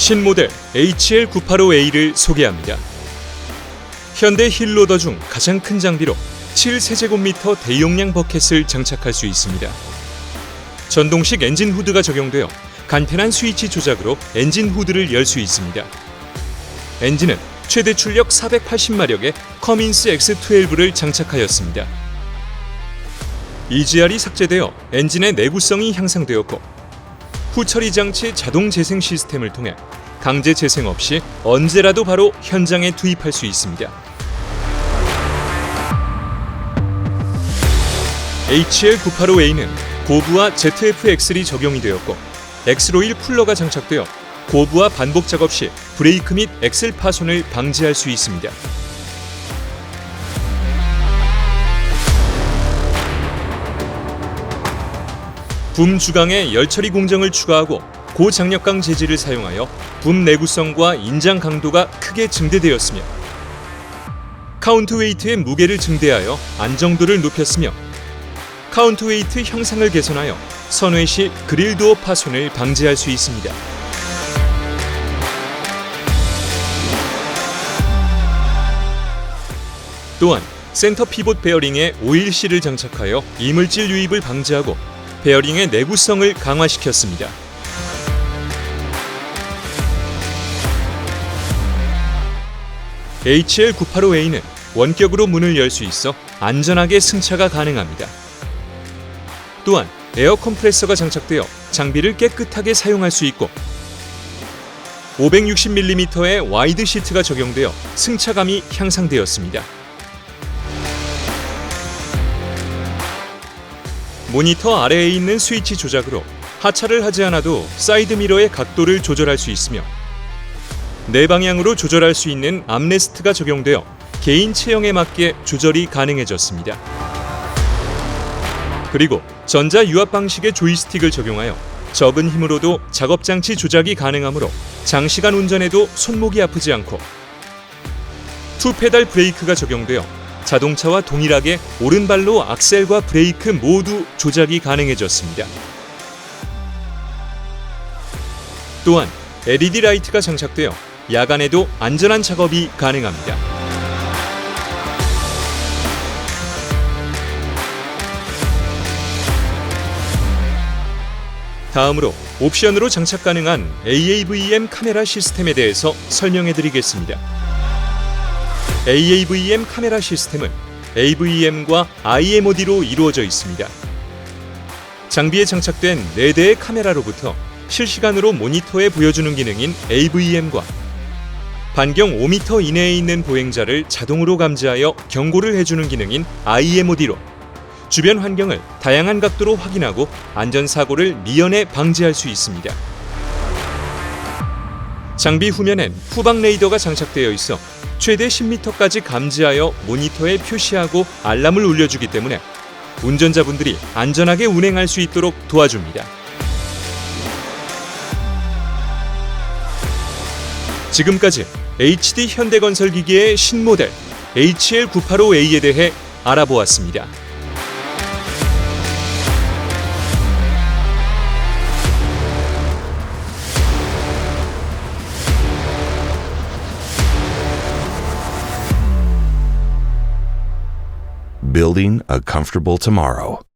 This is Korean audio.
신모델 HL985A를 소개합니다. 현대 힐로더 중 가장 큰 장비로 7세제곱미터 대용량 버켓을 장착할 수 있습니다. 전동식 엔진 후드가 적용되어 간편한 스위치 조작으로 엔진 후드를 열 수 있습니다. 엔진은 최대 출력 480마력의 커민스 X12를 장착하였습니다. EGR이 삭제되어 엔진의 내구성이 향상되었고 후처리 장치 자동 재생 시스템을 통해 강제 재생 없이 언제라도 바로 현장에 투입할 수 있습니다. HL985A는 고부와 ZF-X이 적용이 되었고 엑스로일 쿨러가 장착되어 고부와 반복 작업 시 브레이크 및 엑셀 파손을 방지할 수 있습니다. 붐 주강에 열처리 공정을 추가하고 고장력강 재질을 사용하여 붐 내구성과 인장 강도가 크게 증대되었으며 카운트웨이트의 무게를 증대하여 안정도를 높였으며 카운트웨이트 형상을 개선하여 선회 시 그릴 도어 파손을 방지할 수 있습니다. 또한 센터 피봇 베어링에 오일실을 장착하여 이물질 유입을 방지하고 베어링의 내구성을 강화시켰습니다. HL985A는 원격으로 문을 열 수 있어 안전하게 승차가 가능합니다. 또한 에어 컴프레서가 장착되어 장비를 깨끗하게 사용할 수 있고 560mm의 와이드 시트가 적용되어 승차감이 향상되었습니다. 모니터 아래에 있는 스위치 조작으로 하차를 하지 않아도 사이드 미러의 각도를 조절할 수 있으며 네 방향으로 조절할 수 있는 암레스트가 적용되어 개인 체형에 맞게 조절이 가능해졌습니다. 그리고 전자 유압 방식의 조이스틱을 적용하여 적은 힘으로도 작업 장치 조작이 가능하므로 장시간 운전에도 손목이 아프지 않고 투 페달 브레이크가 적용되어 자동차와 동일하게 오른발로 악셀과 브레이크 모두 조작이 가능해졌습니다. 또한 LED 라이트가 장착되어 야간에도 안전한 작업이 가능합니다. 다음으로 옵션으로 장착 가능한 AAVM 카메라 시스템에 대해서 설명해 드리겠습니다. AAVM 카메라 시스템은 AVM과 IMOD로 이루어져 있습니다. 장비에 장착된 4대의 카메라로부터 실시간으로 모니터에 보여주는 기능인 AVM과 반경 5m 이내에 있는 보행자를 자동으로 감지하여 경고를 해주는 기능인 IMOD로 주변 환경을 다양한 각도로 확인하고 안전사고를 미연에 방지할 수 있습니다. 장비 후면엔 후방 레이더가 장착되어 있어 최대 10m까지 감지하여 모니터에 표시하고 알람을 울려주기 때문에 운전자분들이 안전하게 운행할 수 있도록 도와줍니다. 지금까지 HD 현대건설기기의 신모델 HL985A에 대해 알아보았습니다. Building a comfortable tomorrow.